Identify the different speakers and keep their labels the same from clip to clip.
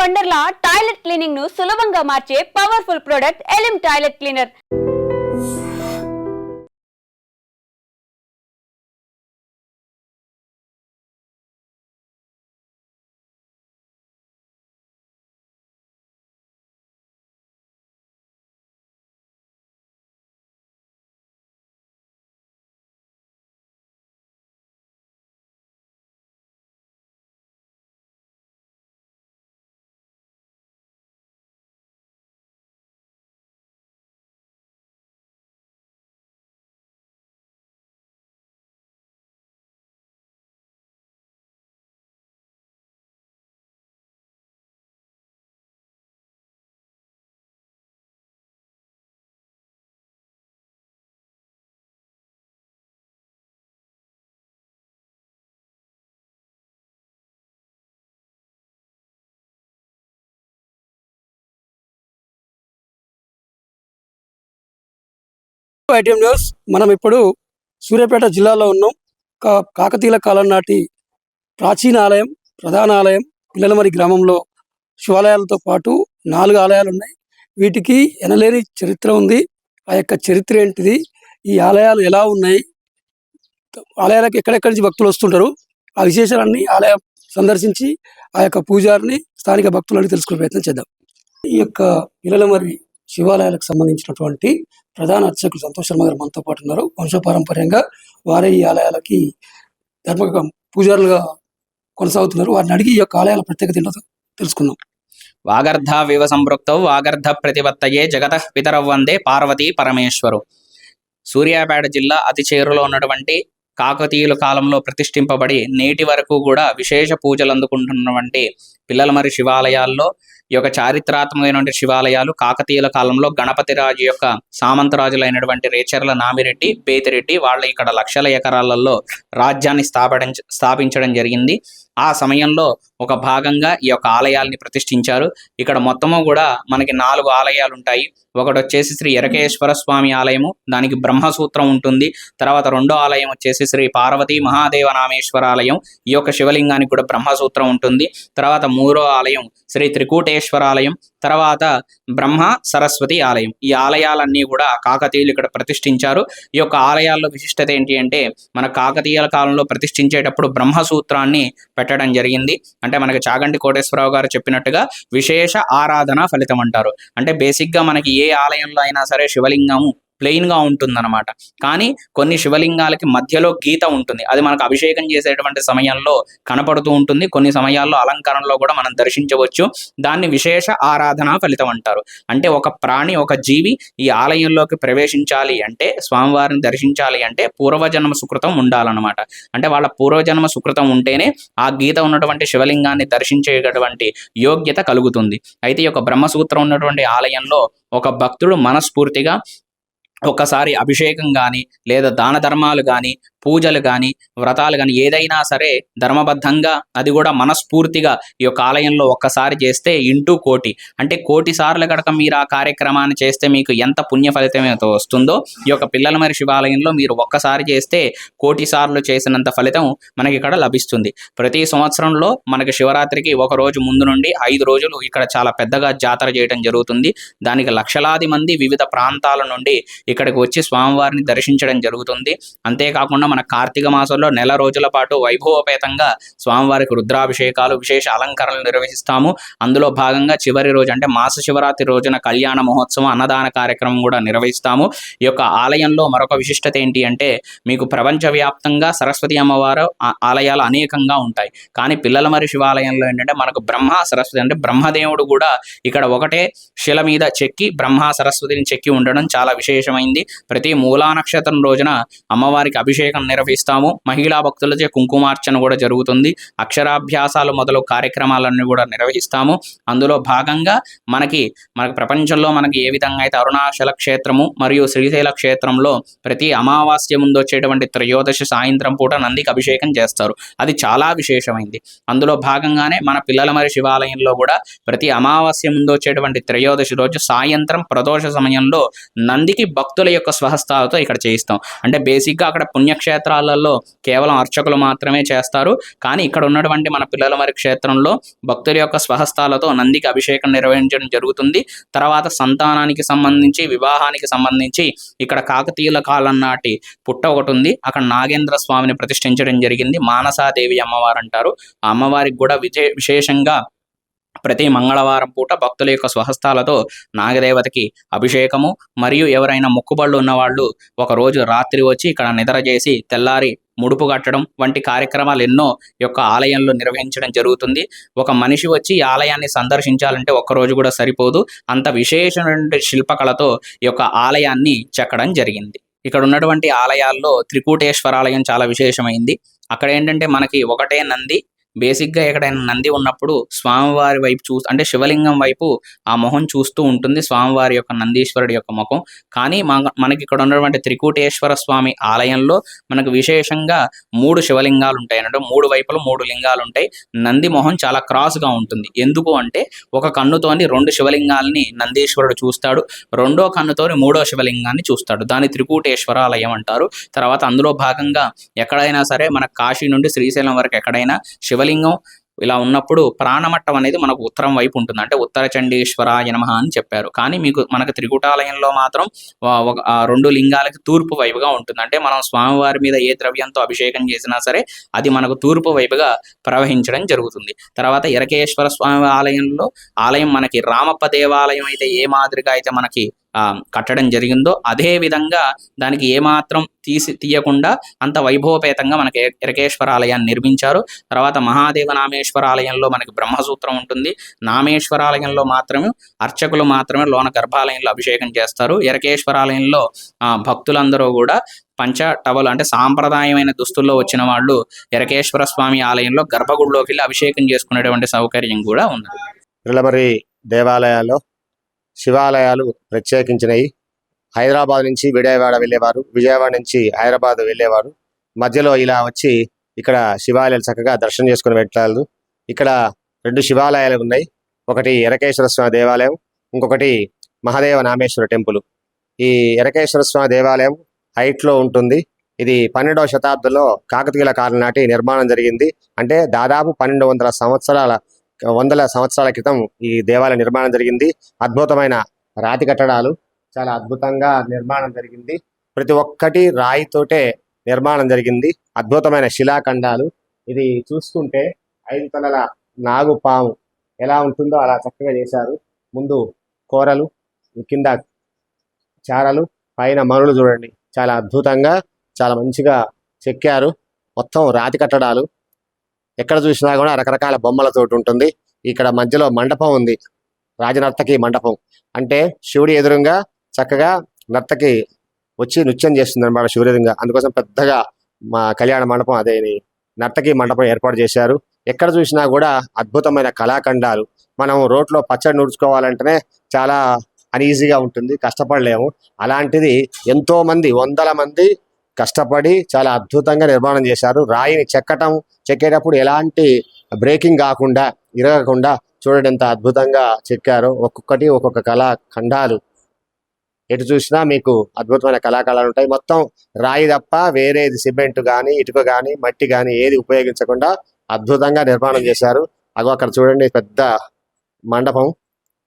Speaker 1: Wonderla toilet క్లీనింగ్ను సులభంగా మార్చే powerful product Elim toilet cleaner.
Speaker 2: ITM news మనం ఇప్పుడు సూర్యాపేట జిల్లాలో ఉన్నాం. కా- కాకతీయుల కాలం నాటి ప్రాచీన ఆలయం ప్రధాన ఆలయం పిల్లలమరి గ్రామంలో శివాలయాలతో పాటు నాలుగు ఆలయాలు ఉన్నాయి. వీటికి ఎనలేని చరిత్ర ఉంది. ఆ యొక్క చరిత్ర ఏంటిది? ఈ ఆలయాలు ఎలా ఉన్నాయి? ఆలయాలకు ఎక్కడెక్కడి నుంచి భక్తులు వస్తుంటారు? ఆ విశేషాలన్నీ ఆలయం సందర్శించి ఆ యొక్క పూజారిని స్థానిక భక్తులని తెలుసుకునే ప్రయత్నం చేద్దాం. ఈ యొక్క పిల్లలమరి శివాలయాలకు సంబంధించినటువంటి ప్రధాన అర్చకులు సంతోష్ శర్మ గారు మనతో పాటు ఉన్నారు. వంశపారంపర్యంగా వారే ఈ ఆలయాలకి ధర్మ పూజారులుగా కొనసాగుతున్నారు. వారిని అడిగి ఈ యొక్క ఆలయాల ప్రత్యేకత ఏంటో తెలుసుకుందాం.
Speaker 3: వాగర్ధావివ సంపృక్తౌ వాగర్ధ ప్రతిపత్తయే జగత పితరౌ వందే పార్వతీ పరమేశ్వరు. సూర్యాపేట జిల్లా అతి చేరులో ఉన్నటువంటి కాకతీయుల కాలంలో ప్రతిష్ఠింపబడి నేటి వరకు కూడా విశేష పూజలు అందుకుంటున్నటువంటి పిల్లలమరి శివాలయాల్లో ఈ యొక్క చారిత్రాత్మకమైనటువంటి శివాలయాలు కాకతీయుల కాలంలో గణపతి రాజు యొక్క సామంతరాజులైనటువంటి రేచర్ల నామిరెడ్డి పేతిరెడ్డి వాళ్ళ ఇక్కడ లక్షల ఎకరాలలో రాజ్యాన్ని స్థాపించ స్థాపించడం జరిగింది. ఆ సమయంలో ఒక భాగంగా ఈ యొక్క ఆలయాల్ని ప్రతిష్ఠించారు. ఇక్కడ మొత్తము కూడా మనకి నాలుగు ఆలయాలు ఉంటాయి ఒకటి వచ్చేసి శ్రీ ఎరకేశ్వర స్వామి ఆలయము దానికి బ్రహ్మసూత్రం ఉంటుంది. తర్వాత రెండో ఆలయం వచ్చేసి శ్రీ పార్వతీ మహాదేవ నామేశ్వర ఆలయం ఈ యొక్క శివలింగానికి కూడా బ్రహ్మసూత్రం ఉంటుంది. తర్వాత మూడో ఆలయం శ్రీ త్రికూటేశ్వర ఆలయం తర్వాత బ్రహ్మ సరస్వతి ఆలయం. ఈ ఆలయాలన్నీ కూడా కాకతీయులు ఇక్కడ ప్రతిష్ఠించారు. ఈ యొక్క ఆలయాల్లో విశిష్టత ఏంటి అంటే మన కాకతీయుల కాలంలో ప్రతిష్ఠించేటప్పుడు బ్రహ్మసూత్రాన్ని పెట్టడం జరిగింది. అంటే మనకి చాగంటి కోటేశ్వరరావు గారు చెప్పినట్టుగా విశేష ఆరాధన ఫలితం అంటారు. అంటే బేసిక్గా మనకి ఏ ఆలయంలో అయినా సరే శివలింగము ప్లెయిన్గా ఉంటుందన్నమాట. కానీ కొన్ని శివలింగాలకి మధ్యలో గీత ఉంటుంది. అది మనకు అభిషేకం చేసేటువంటి సమయంలో కనపడుతూ ఉంటుంది. కొన్ని సమయాల్లో అలంకరణలో కూడా మనం దర్శించవచ్చు. దాన్ని విశేష ఆరాధన ఫలితం అంటారు. అంటే ఒక ప్రాణి ఒక జీవి ఈ ఆలయంలోకి ప్రవేశించాలి అంటే స్వామివారిని దర్శించాలి అంటే పూర్వజన్మ సుకృతం ఉండాలన్నమాట. అంటే వాళ్ళ పూర్వజన్మ సుకృతం ఉంటేనే ఆ గీత ఉన్నటువంటి శివలింగాన్ని దర్శించేటటువంటి యోగ్యత కలుగుతుంది. అయితే ఈ యొక్క బ్రహ్మసూత్రం ఉన్నటువంటి ఆలయంలో ఒక భక్తుడు మనస్ఫూర్తిగా ఒకసారి అభిషేకం కానీ లేదా దాన ధర్మాలు కానీ పూజలు కానీ వ్రతాలు కానీ ఏదైనా సరే ధర్మబద్ధంగా అది కూడా మనస్ఫూర్తిగా ఈ యొక్క ఆలయంలో ఒక్కసారి చేస్తే ఇంటూ కోటి. అంటే కోటి సార్లు కనుక మీరు ఆ కార్యక్రమాన్ని చేస్తే మీకు ఎంత పుణ్య ఫలితం అయితే వస్తుందో ఈ యొక్క పిల్లల మరి శివాలయంలో మీరు ఒక్కసారి చేస్తే కోటి సార్లు చేసినంత ఫలితం మనకి ఇక్కడ లభిస్తుంది. ప్రతి సంవత్సరంలో మనకి శివరాత్రికి ఒక రోజు ముందు నుండి ఐదు రోజులు ఇక్కడ చాలా పెద్దగా జాతర చేయడం జరుగుతుంది. దానికి లక్షలాది మంది వివిధ ప్రాంతాల నుండి ఇక్కడికి వచ్చి స్వామివారిని దర్శించడం జరుగుతుంది. అంతేకాకుండా మన కార్తీక మాసంలో నెల రోజుల పాటు వైభవపేతంగా స్వామివారికి రుద్రాభిషేకాలు విశేష అలంకరణలు నిర్వహిస్తాము. అందులో భాగంగా చివరి రోజు అంటే మాస శివరాత్రి రోజున కళ్యాణ మహోత్సవం అన్నదాన కార్యక్రమం కూడా నిర్వహిస్తాము. ఈ యొక్క ఆలయంలో మరొక విశిష్టత ఏంటి అంటే మీకు ప్రపంచవ్యాప్తంగా సరస్వతి అమ్మవారు ఆ- ఆలయాలు అనేకంగా ఉంటాయి. కానీ పిల్లల మరి శివాలయంలో ఏంటంటే మనకు బ్రహ్మ సరస్వతి అంటే బ్రహ్మదేవుడు కూడా ఇక్కడ ఒకటే శిల మీద చెక్కి బ్రహ్మ సరస్వతిని చెక్కి ఉండడం చాలా విశేషమైంది. ప్రతి మూలా నక్షత్రం రోజున అమ్మవారికి అభిషేకం నిర్వహిస్తాము. మహిళా భక్తులచే కుంకుమార్చన కూడా జరుగుతుంది. అక్షరాభ్యాసాలు మొదలు కార్యక్రమాలన్నీ కూడా నిర్వహిస్తాము. అందులో భాగంగా మనకి మనకి ప్రపంచంలో మనకి ఏ విధంగా అయితే అరుణాచల క్షేత్రము మరియు శ్రీశైల క్షేత్రంలో ప్రతి అమావాస్య ముందు వచ్చేటువంటి త్రయోదశి సాయంత్రం పూట నందికి అభిషేకం చేస్తారు. అది చాలా విశేషమైంది. అందులో భాగంగానే మన పిల్లల మరి శివాలయంలో కూడా ప్రతి అమావాస్య ముందు వచ్చేటువంటి త్రయోదశి రోజు సాయంత్రం ప్రదోష సమయంలో నందికి భక్తుల యొక్క స్వహస్తాలతో ఇక్కడ చేయిస్తాం. అంటే బేసిక్గా అక్కడ పుణ్యక్షేత్రం క్షేత్రాలలో కేవలం అర్చకులు మాత్రమే చేస్తారు. కానీ ఇక్కడ ఉన్నటువంటి మన పిల్లల మరి క్షేత్రంలో భక్తుల యొక్క స్వహస్తాలతో నందికి అభిషేకం నిర్వహించడం జరుగుతుంది. తర్వాత సంతానానికి సంబంధించి వివాహానికి సంబంధించి ఇక్కడ కాకతీయుల కాలం నాటి పుట్ట ఒకటి ఉంది. అక్కడ నాగేంద్ర స్వామిని ప్రతిష్ఠించడం జరిగింది. మానసాదేవి అమ్మవారు అంటారు. ఆ అమ్మవారికి కూడా విజే విశేషంగా ప్రతి మంగళవారం పూట భక్తుల యొక్క స్వహస్తాలతో నాగదేవతకి అభిషేకము. మరియు ఎవరైనా మొక్కుబళ్ళు ఉన్నవాళ్ళు ఒక రోజు రాత్రి వచ్చి ఇక్కడ నిద్ర చేసి తెల్లారి ముడుపు కట్టడం వంటి కార్యక్రమాలు ఎన్నో యొక్క ఆలయంలో నిర్వహించడం జరుగుతుంది. ఒక మనిషి వచ్చి ఈ ఆలయాన్ని సందర్శించాలంటే ఒక్క రోజు కూడా సరిపోదు. అంత విశేషమైన శిల్పకళతో ఈ యొక్క ఆలయాన్ని చెక్కడం జరిగింది. ఇక్కడ ఉన్నటువంటి ఆలయాల్లో త్రికూటేశ్వర ఆలయం చాలా విశేషమైంది. అక్కడ ఏంటంటే మనకి ఒకటే నంది బేసిక్గా ఎక్కడైనా నంది ఉన్నప్పుడు స్వామివారి వైపు చూ అంటే శివలింగం వైపు ఆ మొహం చూస్తూ ఉంటుంది స్వామివారి యొక్క నందీశ్వరుడి యొక్క ముఖం. కానీ మనకి ఇక్కడ ఉన్నటువంటి త్రికూటేశ్వర స్వామి ఆలయంలో మనకు విశేషంగా మూడు శివలింగాలు ఉంటాయి. అంటే మూడు వైపులు మూడు లింగాలు ఉంటాయి. నంది మొహం చాలా క్రాస్గా ఉంటుంది. ఎందుకు అంటే ఒక కన్నుతోని రెండు శివలింగాల్ని నందీశ్వరుడు చూస్తాడు. రెండో కన్నుతోని మూడో శివలింగాన్ని చూస్తాడు. దాని త్రికూటేశ్వర ఆలయం అంటారు. తర్వాత అందులో భాగంగా ఎక్కడైనా సరే మన కాశీ నుండి శ్రీశైలం వరకు ఎక్కడైనా శివలింగం ఇలా ఉన్నప్పుడు ప్రాణమట్టం అనేది మనకు ఉత్తరం వైపు ఉంటుంది. అంటే ఉత్తర చండీశ్వర యనమహ అని చెప్పారు. కానీ మీకు మనకు త్రికూటాలయంలో మాత్రం రెండు లింగాలకి తూర్పు వైపుగా ఉంటుంది. అంటే మనం స్వామివారి మీద ఏ ద్రవ్యంతో అభిషేకం చేసినా సరే అది మనకు తూర్పు వైపుగా ప్రవహించడం జరుగుతుంది. తర్వాత ఎరకేశ్వర స్వామి ఆలయంలో ఆలయం మనకి రామప్ప దేవాలయం అయితే ఏ మాదిరిగా అయితే మనకి కట్టడం జరిగిందో అదే విధంగా దానికి ఏమాత్రం తీసి తీయకుండా అంత వైభవపేతంగా మనకి ఎరకేశ్వర ఆలయాన్ని నిర్మించారు. తర్వాత మహాదేవ నామేశ్వర ఆలయంలో మనకి బ్రహ్మసూత్రం ఉంటుంది. నామేశ్వర ఆలయంలో మాత్రమే అర్చకులు మాత్రమే లోన గర్భాలయంలో అభిషేకం చేస్తారు. ఎరకేశ్వర ఆలయంలో ఆ, భక్తులందరూ కూడా పంచ టవలు అంటే సాంప్రదాయమైన దుస్తుల్లో వచ్చిన వాళ్ళు ఎరకేశ్వర స్వామి ఆలయంలో గర్భగుడిలోకి వెళ్ళి అభిషేకం చేసుకునేటువంటి సౌకర్యం కూడా ఉన్నది.
Speaker 4: దేవాలయాల్లో శివాలయాలు ప్రత్యేకించినవి హైదరాబాద్ నుంచి విజయవాడ వెళ్ళేవారు విజయవాడ నుంచి హైదరాబాద్ వెళ్ళేవారు. మధ్యలో ఇలా వచ్చి ఇక్కడ శివాలయాలు చక్కగా దర్శనం చేసుకుని వెళ్ళారు. ఇక్కడ రెండు శివాలయాలు ఉన్నాయి. ఒకటి ఎరకేశ్వర స్వామి దేవాలయం ఇంకొకటి మహాదేవ నామేశ్వర టెంపుల్. ఈ ఎరకేశ్వర స్వామి దేవాలయం హైట్లో ఉంటుంది. ఇది పన్నెండవ శతాబ్దంలో కాకతీయుల కాలం నాటి నిర్మాణం జరిగింది. అంటే దాదాపు పన్నెండు వందల సంవత్సరాల వందల సంవత్సరాల క్రితం ఈ దేవాలయ నిర్మాణం జరిగింది. అద్భుతమైన రాతి కట్టడాలు చాలా అద్భుతంగా నిర్మాణం జరిగింది. ప్రతి ఒక్కటి రాయితోటే నిర్మాణం జరిగింది. అద్భుతమైన శిలాఖండాలు. ఇది చూసుకుంటే ఐదు తలల నాగు పాము ఎలా ఉంటుందో అలా చక్కగా చేశారు. ముందు కూరలు కింద చారలు పైన మనులు చూడండి. చాలా అద్భుతంగా చాలా మంచిగా చెక్కారు. మొత్తం రాతి కట్టడాలు. ఎక్కడ చూసినా కూడా రకరకాల బొమ్మలతోటి ఉంటుంది. ఇక్కడ మధ్యలో మండపం ఉంది. రాజనర్తకి మండపం. అంటే శివుడి ఎదురుగా చక్కగా నర్తకి వచ్చి నృత్యం చేస్తుంది అనమాట శివుడి అందుకోసం పెద్దగా మా కళ్యాణ మండపం అదే నర్తకి మండపం ఏర్పాటు చేశారు. ఎక్కడ చూసినా కూడా అద్భుతమైన కళాఖండాలు. మనం రోడ్లో పచ్చడి నూర్చుకోవాలంటేనే చాలా అన్ఈజీగా ఉంటుంది. కష్టపడలేము. అలాంటిది ఎంతో మంది వందల మంది కష్టపడి చాలా అద్భుతంగా నిర్మాణం చేశారు. రాయిని చెక్కటం చెక్కేటప్పుడు ఎలాంటి బ్రేకింగ్ కాకుండా ఇరగకుండా చూడండి ఎంత అద్భుతంగా చెక్కారు. ఒక్కొక్కటి ఒక్కొక్క కళా ఖండాలు. ఎటు చూసినా మీకు అద్భుతమైన కళాకళలు ఉంటాయి. మొత్తం రాయి తప్ప వేరేది సిమెంట్ కానీ ఇటుక కానీ మట్టి కానీ ఏది ఉపయోగించకుండా అద్భుతంగా నిర్మాణం చేశారు. అగో అక్కడ చూడండి పెద్ద మండపం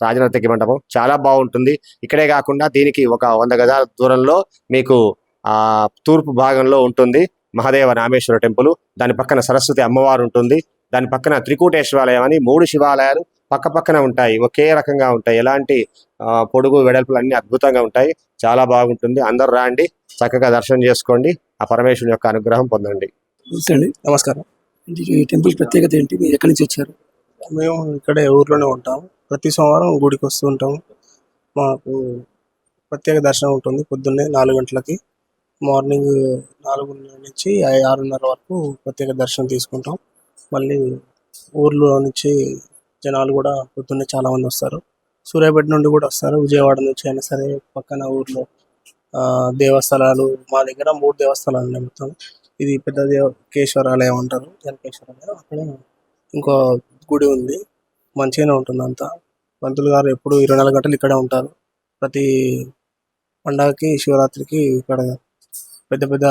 Speaker 4: రాజనర్తకి మండపం. చాలా బాగుంటుంది. ఇక్కడే కాకుండా దీనికి ఒక వంద గజాల దూరంలో మీకు ఆ తూర్పు భాగంలో ఉంటుంది మహాదేవ రామేశ్వర టెంపుల్. దాని పక్కన సరస్వతి అమ్మవారు ఉంటుంది. దాని పక్కన త్రికూటేశ్వరాలయం అని మూడు శివాలయాలు పక్క పక్కన ఉంటాయి. ఒకే రకంగా ఉంటాయి. ఎలాంటి పొడుగు వెడల్పులు అన్ని అద్భుతంగా ఉంటాయి. చాలా బాగుంటుంది. అందరు రాండి. చక్కగా దర్శనం చేసుకోండి. ఆ పరమేశ్వరుని యొక్క అనుగ్రహం పొందండి.
Speaker 2: నమస్తే అండి.
Speaker 5: నమస్కారం.
Speaker 2: ఈ టెంపుల్ ప్రత్యేకత ఏంటి? మీరు ఎక్కడి నుంచి వచ్చారు?
Speaker 5: మేము ఇక్కడే ఊర్లోనే ఉంటాం. ప్రతి సోమవారం గుడికి వస్తూ ఉంటాం. మాకు ప్రత్యేక దర్శనం ఉంటుంది పొద్దున్నే నాలుగు గంటలకి. మార్నింగ్ నాలుగు నుంచి ఆరున్నర వరకు ప్రత్యేక దర్శనం తీసుకుంటాం. మళ్ళీ ఊర్లో నుంచి జనాలు కూడా పొద్దున్నే చాలా మంది వస్తారు. సూర్యాపేట నుండి కూడా వస్తారు. విజయవాడ నుంచి అయినా సరే పక్కన ఊర్లో ఆ, దేవస్థలాలు మా దగ్గర మూడు దేవస్థలాలు నమ్ముతాం ఇది పెద్ద దేవ కేశ్వరాలయం అంటారు. జనకేశ్వరాలయం అక్కడ ఇంకో గుడి ఉంది. మంచిగానే ఉంటుంది అంతా. పంతులు గారు ఎప్పుడు ఇరవై నాలుగు గంటలు ఇక్కడే ఉంటారు. ప్రతి పండగకి శివరాత్రికి ఇక్కడ పెద్ద పెద్ద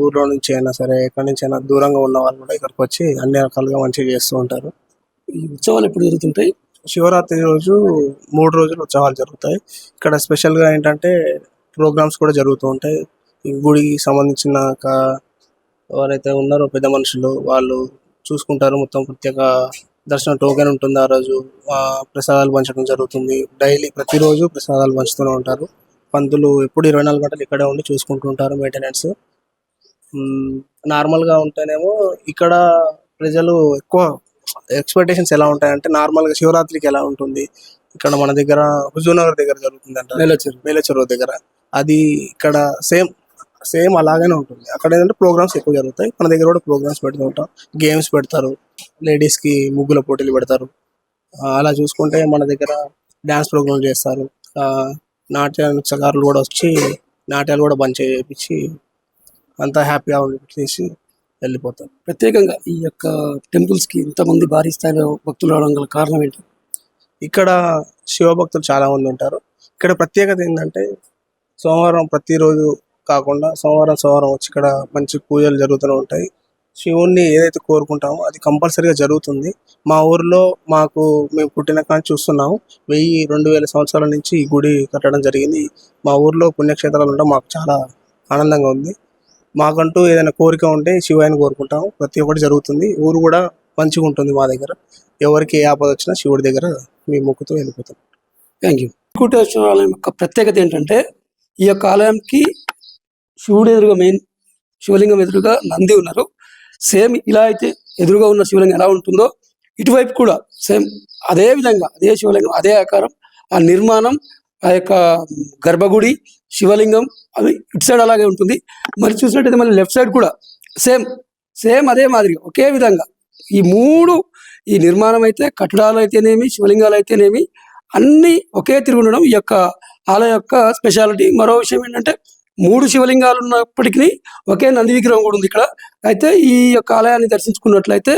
Speaker 5: ఊర్లో నుంచి అయినా సరే ఎక్కడి నుంచి అయినా దూరంగా ఉన్న వాళ్ళు కూడా ఇక్కడికి వచ్చి అన్ని రకాలుగా మంచిగా చేస్తూ ఉంటారు.
Speaker 2: ఈ ఉత్సవాలు ఎప్పుడు జరుగుతుంటాయి?
Speaker 5: శివరాత్రి రోజు మూడు రోజులు ఉత్సవాలు జరుగుతాయి. ఇక్కడ స్పెషల్గా ఏంటంటే ప్రోగ్రామ్స్ కూడా జరుగుతూ ఉంటాయి. ఈ గుడికి సంబంధించిన ఎవరైతే ఉన్నారో పెద్ద మనుషులు వాళ్ళు చూసుకుంటారు. మొత్తం ప్రత్యేక దర్శనం టోకెన్ ఉంటుంది ఆ రోజు. ప్రసాదాలు పంచడం జరుగుతుంది. డైలీ ప్రతిరోజు ప్రసాదాలు పంచుతూనే ఉంటారు. పంతులు ఎప్పుడు ఇరవై నాలుగు గంటలు ఇక్కడే ఉండి చూసుకుంటూ ఉంటారు మెయింటెనెన్స్ నార్మల్గా ఉంటేనేమో ఇక్కడ ప్రజలు ఎక్కువ ఎక్స్పెక్టేషన్స్ ఎలా ఉంటాయంటే నార్మల్గా శివరాత్రికి ఎలా ఉంటుంది? ఇక్కడ మన దగ్గర హుజూర్నగర్ దగ్గర జరుగుతుంది అంట
Speaker 2: మేలచెరు
Speaker 5: మేలచెరువు దగ్గర. అది ఇక్కడ సేమ్ సేమ్ అలాగనే ఉంటుంది. అక్కడ ఏంటంటే ప్రోగ్రామ్స్ ఎక్కువ జరుగుతాయి. మన దగ్గర కూడా ప్రోగ్రామ్స్ పెడుతూ ఉంటాం. గేమ్స్ పెడతారు. లేడీస్కి ముగ్గుల పోటీలు పెడతారు. అలా చూసుకుంటే మన దగ్గర డ్యాన్స్ ప్రోగ్రామ్ చేస్తారు. ఆ, నాట్య నృత్యకారులు కూడా వచ్చి నాట్యాలు కూడా బంద్ చేయించి అంతా హ్యాపీగా ఉండేసి వెళ్ళిపోతారు
Speaker 2: ప్రత్యేకంగా ఈ యొక్క టెంపుల్స్కి ఇంతమంది భారీ స్థాయిలో భక్తులు రావడం గల కారణం ఏంటి?
Speaker 5: ఇక్కడ శివభక్తులు చాలా మంది ఉంటారు. ఇక్కడ ప్రత్యేకత ఏంటంటే సోమవారం ప్రతిరోజు కాకుండా సోమవారం సోమవారం వచ్చి ఇక్కడ మంచి పూజలు జరుగుతూనే ఉంటాయి. శివుణ్ణి ఏదైతే కోరుకుంటామో అది కంపల్సరీగా జరుగుతుంది. మా ఊర్లో మాకు మేము పుట్టిన కానీ చూస్తున్నాము. వెయ్యి రెండు వేల సంవత్సరాల నుంచి ఈ గుడి కట్టడం జరిగింది. మా ఊర్లో పుణ్యక్షేత్రాలు ఉండడం మాకు చాలా ఆనందంగా ఉంది. మాకంటూ ఏదైనా కోరిక ఉంటే శివాయిని కోరుకుంటాము. ప్రతి ఒక్కటి జరుగుతుంది. ఊరు కూడా మంచిగా ఉంటుంది మా దగ్గర. ఎవరికి ఏ ఆపద వచ్చినా శివుడి దగ్గర మీ మొక్కుతూ వెళ్ళిపోతాం.
Speaker 2: థ్యాంక్ యూ కోటేశ్వర ఆలయం యొక్క ప్రత్యేకత ఏంటంటే ఈ యొక్క ఆలయంకి శివుడు ఎదురుగా మెయిన్ శివలింగం ఎదురుగా నంది ఉన్నారు. సేమ్ ఇలా అయితే ఎదురుగా ఉన్న శివలింగం ఎలా ఉంటుందో ఇటువైపు కూడా సేమ్ అదే విధంగా అదే శివలింగం అదే ఆకారం ఆ నిర్మాణం ఆ యొక్క గర్భగుడి శివలింగం అవి ఇటు సైడ్ అలాగే ఉంటుంది. మరి చూసినట్టయితే మళ్ళీ లెఫ్ట్ సైడ్ కూడా సేమ్ సేమ్ అదే మాదిరిగా ఒకే విధంగా. ఈ మూడు ఈ నిర్మాణం అయితే కట్టడాలు అయితేనేమి శివలింగాలు అయితేనేమి అన్నీ ఒకే తిరుగుండడం ఉండడం ఈ యొక్క ఆలయ యొక్క స్పెషాలిటీ. మరో విషయం ఏంటంటే మూడు శివలింగాలు ఉన్నప్పటికీ ఒకే నంది విగ్రహం కూడా ఉంది ఇక్కడ అయితే ఈ యొక్క ఆలయాన్ని దర్శించుకున్నట్లయితే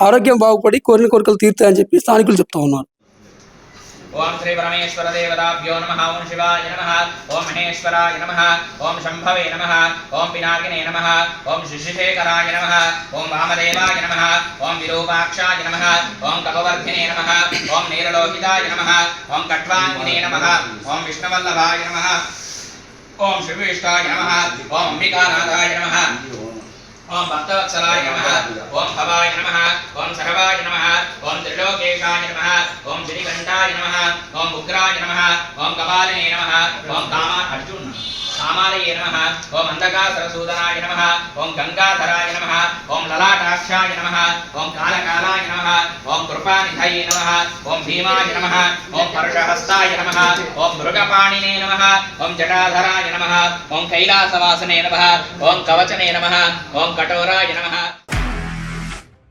Speaker 2: ఆరోగ్యం బాగుపడి కోరిన కోరికలు తీరుతాయని చెప్పి స్థానికులు చెప్తా ఉన్నారు
Speaker 3: ఓం శ్రీ పరమేశ్వర దేవతాభ్యో నమ ఓం శివాయ నమ ఓం మహేశ్వరాయ నమ ఓం శంభవే నమ ఓం పినాకినే నమ ఓం శిశిశేఖరాయ నమ ఓం వామదేవాయ నమ ఓం విరూపాక్షాయ నమ ఓం కపవర్ధినే నమ ఓం నీలలోహితాయ నమ ఓం కట్వాంగినే నమ ఓం విష్ణువల్లభాయ నమ ఓం శివేష్టాయ నమ. ఓం అంబికానాథాయ నమ. ఓం భక్తవత్సలాయ నమ. ఓం భవాయ నమ. ఓం సర్వాయ నమ. ఓం త్రిలోకేశాయ నమ. ఓం శ్రీకంఠాయ నమ. ఓం ఉగ్రాయ నమ. ఓం కపాలినే నమ. ఓం కామా అర్జున్ కామాలయే నమ ఓం అంధకాసరసూదనాయ నమ ఓం గంగాధరాయ నమ ఓం లలాటాక్షాయ నమ ఓం కాలకాలాయ నమ ఓం కృపానిధయ నమ ఓం భీమాయ నమ ఓం పరుషహస్తాయ నమ ఓం మృగపాణినే నమ ఓం జటాధరాయ నమ ఓం కైలాసవాసనే నమ ఓం కవచనే నమ ఓం కఠోరాయ నమ